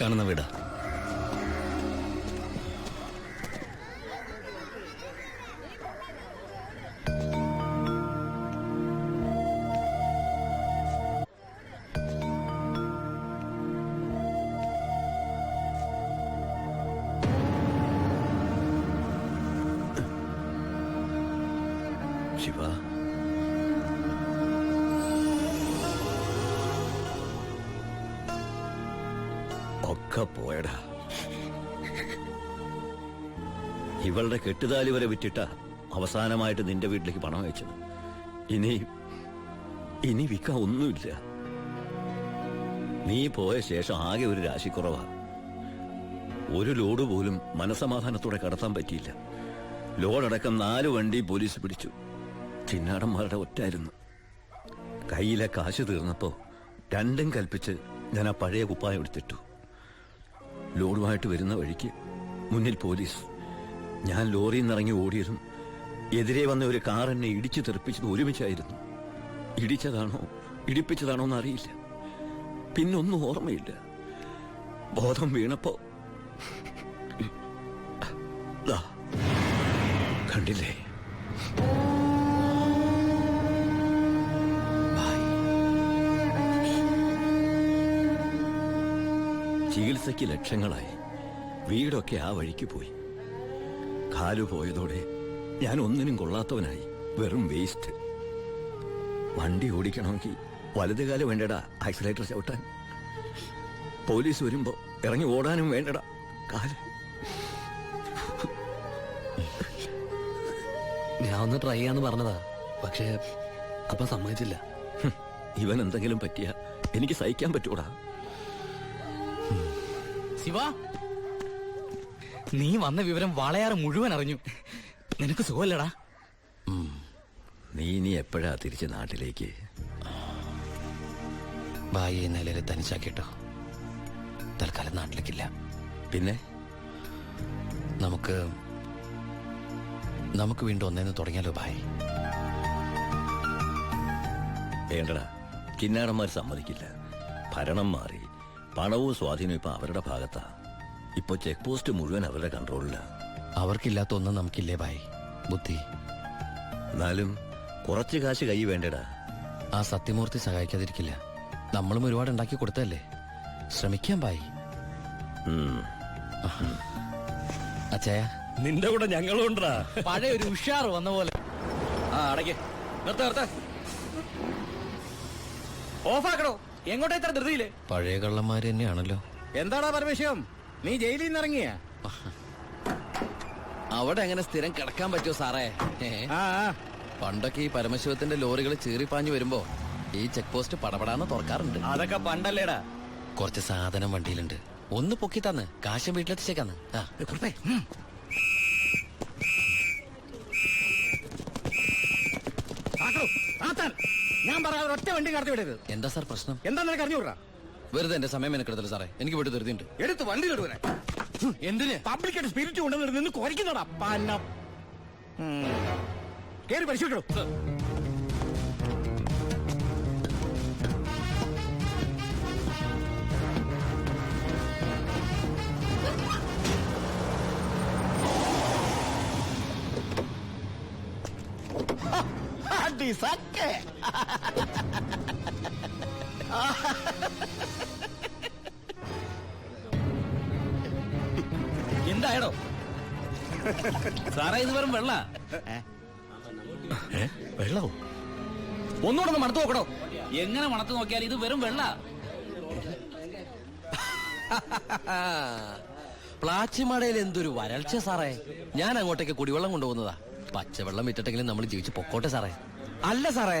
കാണുന്ന വീടാ. ഇവളുടെ കെട്ടുതാലി വരെ വിറ്റിട്ട അവസാനമായിട്ട് നിന്റെ വീട്ടിലേക്ക് പണം അയച്ചത്. ഇനി ഇനി വിൽക്കാൻ ഒന്നുമില്ല. നീ പോയ ശേഷം ആകെ ഒരു രാശിക്കുറവാ. ഒരു ലോഡ് പോലും മനസമാധാനത്തോടെ കടത്താൻ പറ്റിയില്ല. ലോഡടക്കം നാല് വണ്ടി പോലീസ് പിടിച്ചു. ചിന്നാടന്മാരുടെ ഒറ്റായിരുന്നു. കയ്യിലെ കാശ് തീർന്നപ്പോ രണ്ടും കൽപ്പിച്ച് ഞാൻ ആ പഴയ കുപ്പായം എടുത്തിട്ടു. ലോഡുമായിട്ട് വരുന്ന വഴിക്ക് മുന്നിൽ പോലീസ്. ഞാൻ ലോറിയിൽ നിന്നിറങ്ങി ഓടിയതും എതിരെ വന്ന ഒരു കാർ എന്നെ ഇടിച്ചു തെറിപ്പിച്ചത് ഒരുമിച്ചായിരുന്നു. ഇടിച്ചതാണോ ഇടിപ്പിച്ചതാണോ എന്ന് അറിയില്ല പിന്നൊന്നും ഓർമ്മയില്ല. ബോധം വീണപ്പോ കണ്ടില്ലേ. ചികിത്സയ്ക്ക് ലക്ഷങ്ങളായി. വീടൊക്കെ ആ വഴിക്ക് പോയി. കാലു പോയതോടെ ഞാൻ ഒന്നിനും കൊള്ളാത്തവനായി. വെറും വേസ്റ്റ് വണ്ടി ഓടിക്കണമെങ്കിൽ വലത് കാലം വേണ്ടടാ ആക്സിലേറ്റർ ചവിട്ടാൻ. പോലീസ് വരുമ്പോ ഇറങ്ങി ഓടാനും വേണ്ടടാ കാൽ. ഞാൻ ഒന്ന് ട്രൈ ചെയ്യാന്ന് പറഞ്ഞതാ പക്ഷേ അപ്പൊ സമ്മതിച്ചില്ല. ഇവൻ എന്തെങ്കിലും പറ്റിയ എനിക്ക് സഹിക്കാൻ പറ്റൂടാ. ശിവ നീ വന്ന വിവരം വളയാറ് മുഴുവൻ അറിഞ്ഞു. നിനക്ക് സുഖമല്ലടാ. നീ ഇനി എപ്പോഴാ തിരിച്ച് നാട്ടിലേക്ക്? ഭായിയെ നിലയിൽ തനിച്ചാക്കിട്ടോ തൽക്കാലം നാട്ടിലേക്കില്ല. പിന്നെ? നമുക്ക് നമുക്ക് വീണ്ടും ഒന്നേന്ന് തുടങ്ങിയാലോ ഭായ്? വേണ്ടടാ. കിന്നാടന്മാർ സമ്മതിക്കില്ല. ഭരണം മാറി. പണവും സ്വാധീനവും ഇപ്പൊ അവരുടെ ഭാഗത്താ. ഇപ്പൊ ചെക്ക് പോസ്റ്റ് മുഴുവൻ അവരുടെ കൺട്രോളിലാണ് അവർക്കില്ലാത്ത ഒന്നും നമുക്കില്ലേ ഭായ്? ബുദ്ധി. എന്നാലും കുറച്ച് കാശ് കൈ വേണ്ടടാ. ആ സത്യമൂർത്തി സഹായിക്കാതിരിക്കില്ല. നമ്മളും ഒരുപാട് ഉണ്ടാക്കി കൊടുത്തല്ലേ ശ്രമിക്കാം ഭായ്. ഉം. നിന്റെ കൂടെ ഞങ്ങളും ഉണ്ടാ പഴയ ഒരു ഉഷാർ വന്ന പോലെ. ആ അടയ്ക്ക്. നിർത്ത നിർത്ത. ഓഫാക്കണോ എങ്ങോട്ടാ ഇത്ര ധൃതിയില്ലേ പഴയ കള്ളന്മാര് തന്നെയാണല്ലോ. എന്താടാ പരമേശ്വരം? നീ ജയിലിൽ നിന്ന് ഇറങ്ങിയ? അവിടെ എങ്ങനെ സ്ഥിരം കിടക്കാൻ പറ്റുമോ സാറേ? ഏ? ആ ആ. പണ്ടൊക്കെ ഈ പരമശിവത്തിന്റെ ലോറികൾ ചീറിപ്പാഞ്ഞു വരുമ്പോ ഈ ചെക്ക് പോസ്റ്റ് പടപടാന്ന് തുറക്കാറുണ്ട്. അതൊക്കെ പണ്ടല്ലേടാ. കുറച്ച് സാധനം വണ്ടിയിലുണ്ട്. ഒന്ന് പൊക്കി തന്ന്. കാശം വീട്ടിലെത്തിച്ചേക്കാന്ന്. ആ. കുറുപ്പേ, ആക്കണോ? ആത്താൻ. ഞാൻ പറയാതെ ഒറ്റ വണ്ടി കടത്തി വിടരുത് എന്താ സാർ പ്രശ്നം? എന്താ നിനക്ക് അറിഞ്ഞൂടാ? വെറുതെ എന്റെ സമയം മെനക്കെടുത്തല്ലോ സാറേ. എനിക്ക് വീട്ടിൽ ധൃതിയുണ്ട്. എടുത്ത് വണ്ടി കെടുവനെ എന്തിന്? പബ്ലിക്കായിട്ട് സ്പിരിറ്റ് കൊണ്ടുവന്ന് നിന്ന് കുറയ്ക്കുന്നോടാ പന്ന കേറി പരിശോധിക്കണോ. അടി സക്കെ. സാറേ ഇത് വെറും വെള്ള. വെള്ളവും ഒന്നുകൂടെ ഒന്ന് മണത്ത് നോക്കണോ? എങ്ങനെ മണത്ത് നോക്കിയാൽ ഇത് വെറും വെള്ള. പ്ലാച്ചിമടയിൽ എന്തൊരു വരൾച്ച സാറേ. ഞാൻ അങ്ങോട്ടേക്ക് കുടിവെള്ളം കൊണ്ടുപോകുന്നതാ. പച്ചവെള്ളം വിറ്റിട്ടെങ്കിലും നമ്മൾ ജീവിച്ച് പൊക്കോട്ടെ സാറേ. അല്ല സാറേ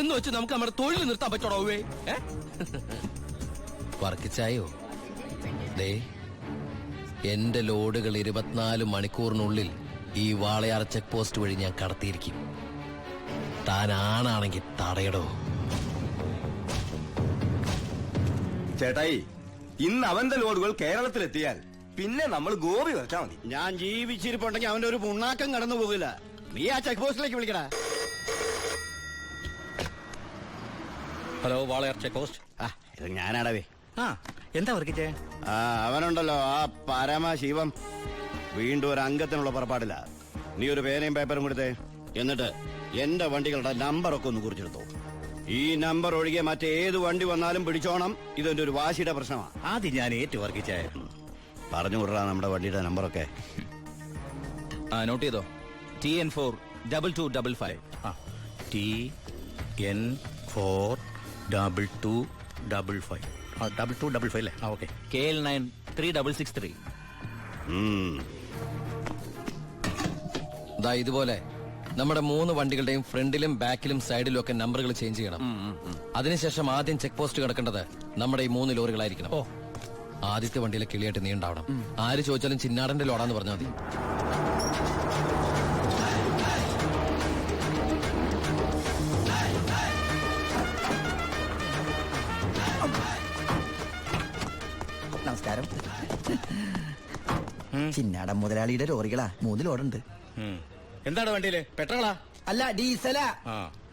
എന്ന് വെച്ച് നമുക്ക് നമ്മുടെ തൊഴിൽ നിർത്താൻ പറ്റോടോവേ വർക്കിച്ചായോ? ദേ എന്റെ ലോഡുകൾ ഇരുപത്തിനാല് മണിക്കൂറിനുള്ളിൽ ഈ വാളയാർ ചെക്ക് പോസ്റ്റ് വഴി ഞാൻ കടത്തിയിരിക്കും. താൻ ആണാണെങ്കിൽ തടയടോ. ചേട്ടായി ഇന്ന് അവന്റെ ലോഡുകൾ കേരളത്തിലെത്തിയാൽ പിന്നെ നമ്മൾ ഗോപി വെച്ചാ മതി. ഞാൻ ജീവിച്ചിരിപ്പുണ്ടെങ്കിൽ അവന്റെ ഒരു പുണ്ണാക്കം കടന്നു പോകില്ല നീ ആ ചെക്ക് പോസ്റ്റിലേക്ക് വിളിക്കടാ. ഹലോ വാളയാർ ചെക്ക് പോസ്റ്റ് ആ ഇത് ഞാനാടവേ ആ എന്താ വർക്കിച്ചേ ആ അവനുണ്ടല്ലോ ആ പരമശിവം. വീണ്ടും ഒരു അംഗത്തിനുള്ള പുറപ്പാടില്ല. നീ ഒരു പേനയും പേപ്പറും കൊടുത്തേ. എന്നിട്ട് എന്റെ വണ്ടികളുടെ നമ്പറൊക്കെ ഒന്ന് കുറിച്ചെടുത്തു. ഈ നമ്പർ ഒഴികെ മറ്റേത് വണ്ടി വന്നാലും പിടിച്ചോണം. ഇതെന്റെ ഒരു വാശിയുടെ പ്രശ്നമാണ് ആദ്യം ഞാൻ ഏറ്റു വർക്കിച്ചേ പറഞ്ഞു വിടറാ നമ്മുടെ വണ്ടിയുടെ നമ്പറൊക്കെ. ആ നോട്ട് ചെയ്തോ? T N four double two double five T N four double two double five ആ ഡബിൾ ടു ഡബിൾ ഫൈവ് അല്ലേ? ആ okay K L nine three double six three. ദാ ഇതുപോലെ. നമ്മുടെ മൂന്ന് വണ്ടികളുടെയും ഫ്രണ്ടിലും ബാക്കിലും സൈഡിലും ഒക്കെ നമ്പറുകൾ ചേഞ്ച് ചെയ്യണം. അതിനുശേഷം ആദ്യം ചെക്ക് പോസ്റ്റ് കിടക്കേണ്ടത് നമ്മുടെ ഈ മൂന്ന് ലോറികളായിരിക്കണം. ആദ്യത്തെ വണ്ടിയിലെ കിളിയായിട്ട് നീ ഉണ്ടാവണം. ആര് ചോദിച്ചാലും ചിന്നാടന്റെ ലോഡാന്ന് പറഞ്ഞാൽ മതി. നമസ്കാരം. ചിന്നാടൻ മുതലാളിയുടെ ലോറികളാ. മൂന്ന് ലോഡുണ്ട് എന്താണ് വണ്ടിയിൽ? പെട്രോളാ? അല്ല ഡീസലാ.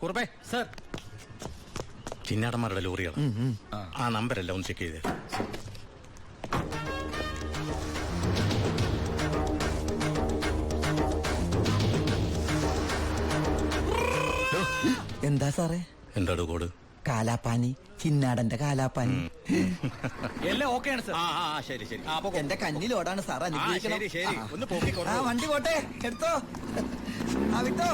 കുറുപ്പേ സർ. ചിന്നാടന്മാരുടെ ലോറികൾ ആ നമ്പരല്ല ഒന്ന് ചെക്ക് ചെയ്ത്. എന്താ സാറേ? എന്താണ് കോഡ്? കാലാപ്പാനി ചിന്നാടന്റെ കാലാപ്പാനി. എല്ലാം ഓക്കെയാണ് സർ. ആ ആ ആ, ശരി ശരി. ആ പൊക്കോ. എന്റെ കന്നിലോടാണ് സാർ അനുഗ്രഹിക്കണം. ശരി, ശരി. ആ. ഒന്ന്. ആ വണ്ടി പോട്ടെ. എടുത്തോ. ആ വിട്ടോ.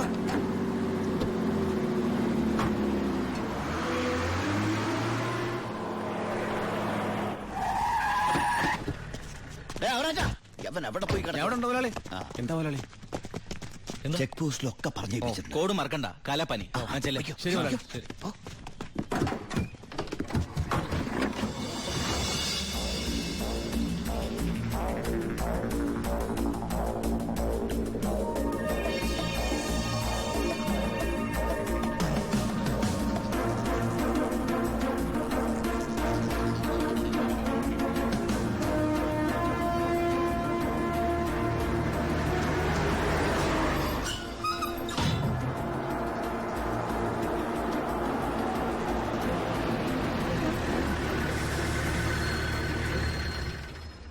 ദേ, അവരാച്ചാ, എവിടെ പോയി? എവിടെ ഉണ്ടോ മുതലാളി? ആ. എന്താ മുതലാളി? ചെക്ക് പോസ്റ്റിലൊക്കെ പറഞ്ഞു. കോഡ് മറക്കണ്ട. കാലാപ്പനി. ആ ചെല്ലേ. ശരി മുതലാളി. ശരി.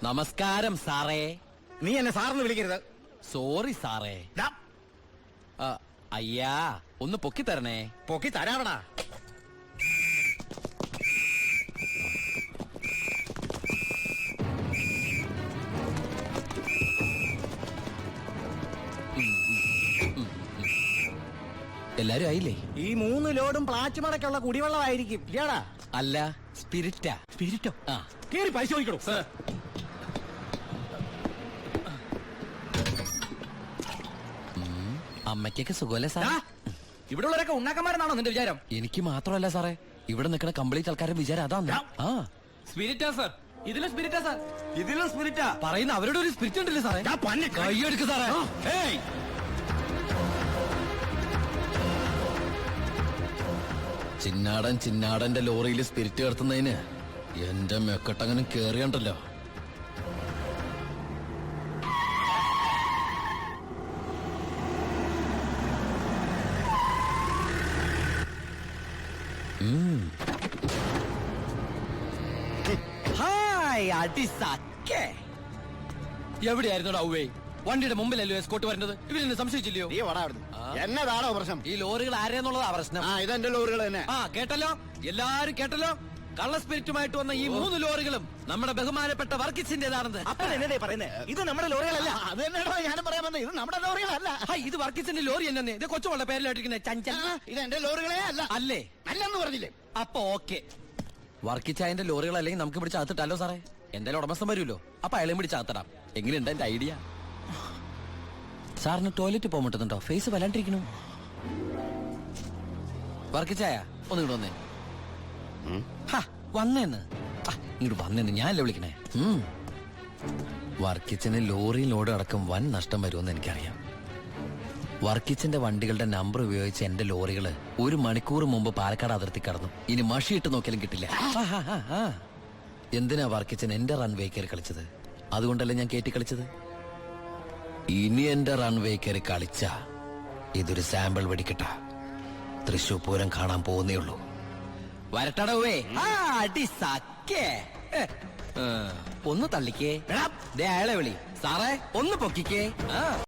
നമസ്കാരം സാറേ. നീ എന്നെ സാറിന് വിളിക്കരുത്. സോറി സാറേ. ആ, അയ്യാ ഒന്ന് പൊക്കി തരണേ. പൊക്കി തരാവടാ. എല്ലാരും ആയില്ലേ? ഈ മൂന്ന് ലോഡും പ്ലാച്ചുമടക്കുള്ള കുടിവെള്ളമായിരിക്കും. അല്ല സ്പിരിറ്റാ. സ്പിരിറ്റോ? ആ. കേറി പരിശോധിക്കണോ? അമ്മയ്ക്കൊക്കെ സുഖമല്ലേ സാർ ഇവിടെ ഉള്ളവരൊക്കെ ഉണ്ണാക്കന്മാരെന്നാണോ നിന്റെ വിചാരം? എനിക്ക് മാത്രമല്ല സാറേ. ഇവിടെ നിൽക്കുന്ന കംപ്ലീറ്റ് ആൾക്കാരുടെ വിചാരം അതാണ് ആ. സ്പിരിറ്റാ സർ. ഇതിലും സ്പിരിറ്റാ സർ. ഇതിലും സ്പിരിറ്റാ? പറയുന്ന അവരുടെ ഒരു സ്പിരിറ്റ് ഉണ്ടല്ലേ സാറേ. കൈയെടുക്ക് സാറേ. ഏയ്. ചിന്നാടൻ ചിന്നാടന്റെ ലോറിയിൽ സ്പിരിറ്റ് കടത്തുന്നതിന് എന്റെ മെക്കട്ടങ്ങനും കേറിയണ്ടല്ലോ. എവിടെയായിരുന്നു ഔവേ വണ്ടിയുടെ മുമ്പിലല്ലോ എസ്കോട്ട് വരുന്നത്? ഇവരെന്നെ സംശയിച്ചില്ലയോ? നീ വടാ അവിടുന്ന്. എന്നതാണോ പ്രശ്നം? ഈ ലോറികൾ ആരെന്നുള്ളതാ പ്രശ്നം. ആ ഇതെന്റെ ലോറികൾ തന്നെ. ആ കേട്ടല്ലോ? എല്ലാരും കേട്ടല്ലോ? കള്ള സ്പിരിറ്റുമായിട്ട് വന്ന ഈ മൂന്ന് ലോറികളും നമ്മുടെ ബഹുമാനപ്പെട്ട വർക്കിസിന്റേതാണെന്ന് അപ്പോൾ എന്നതേ പറയുന്നേ? ഇത് നമ്മുടെ ലോറികളല്ല. അത് തന്നെയാണോ ഞാനും പറയാൻ വന്നത് ഇത് നമ്മുടെ ലോറികളല്ല. ഹൈ, ഇത് വർക്കിസിന്റെ ലോറി എന്നെ ഇത് കൊച്ചുമോളുടെ പേരിലായിട്ടിരിക്കുന്ന. ചഞ്ചൽ. ഇത് എന്റെ ലോറികളെ അല്ല. അല്ലേ? അല്ലെന്ന് പറഞ്ഞില്ലേ? അപ്പൊ ഓക്കെ. വർക്കിച്ചായന്റെ ലോറികൾ അല്ലെങ്കിൽ നമുക്ക് പിടിച്ച് അകത്തിട്ടല്ലോ സാറേ? എന്തായാലും ഉടമസ്ഥൻ വരുമല്ലോ. അപ്പൊ അയാളെയും പിടിച്ച് അകത്തിടാം എങ്ങനെയുണ്ട് എന്റെ ഐഡിയ സാറിന് ടോയ്ലറ്റ് പോകാൻ പറ്റുന്നുണ്ടോ? ഫേസ് വല്ലാണ്ടിരിക്കണു വർക്കിച്ചായ ഒന്ന് ഇങ്ങോട്ട് വന്നേ. വന്നേന്ന്. ഇങ്ങോട്ട് വന്നേന്ന്. ഞാനല്ലേ വിളിക്കണേ? വർക്കിച്ചന് ലോഡ് അടക്കം വൻ നഷ്ടം വരുമെന്ന് എനിക്കറിയാം. വർക്കിച്ചിന്റെ വണ്ടികളുടെ നമ്പർ ഉപയോഗിച്ച് എന്റെ ലോറികൾ ഒരു മണിക്കൂർ മുമ്പ് പാലക്കാട് അതിർത്തി കടന്നു. ഇനി മഷിയിട്ട് നോക്കിയാലും കിട്ടില്ല. എന്തിനാ വർക്കിച്ചൻ എന്റെ റൺവേ കയറി കളിച്ചത്? അതുകൊണ്ടല്ലേ ഞാൻ കേട്ടി കളിച്ചത്? ഇനി എന്റെ റൺവേ കയറി കളിച്ച ഇതൊരു സാമ്പിൾ വെടിക്കട്ട. തൃശൂർ പൂരം കാണാൻ പോകുന്നേ ഉള്ളൂ. വരട്ടടവേ അടി സക്കേ ഒന്ന് തള്ളിക്കേ. ദേ അയാളെ വിളി. സാറേ ഒന്ന് പൊക്കിക്കേ. ആ.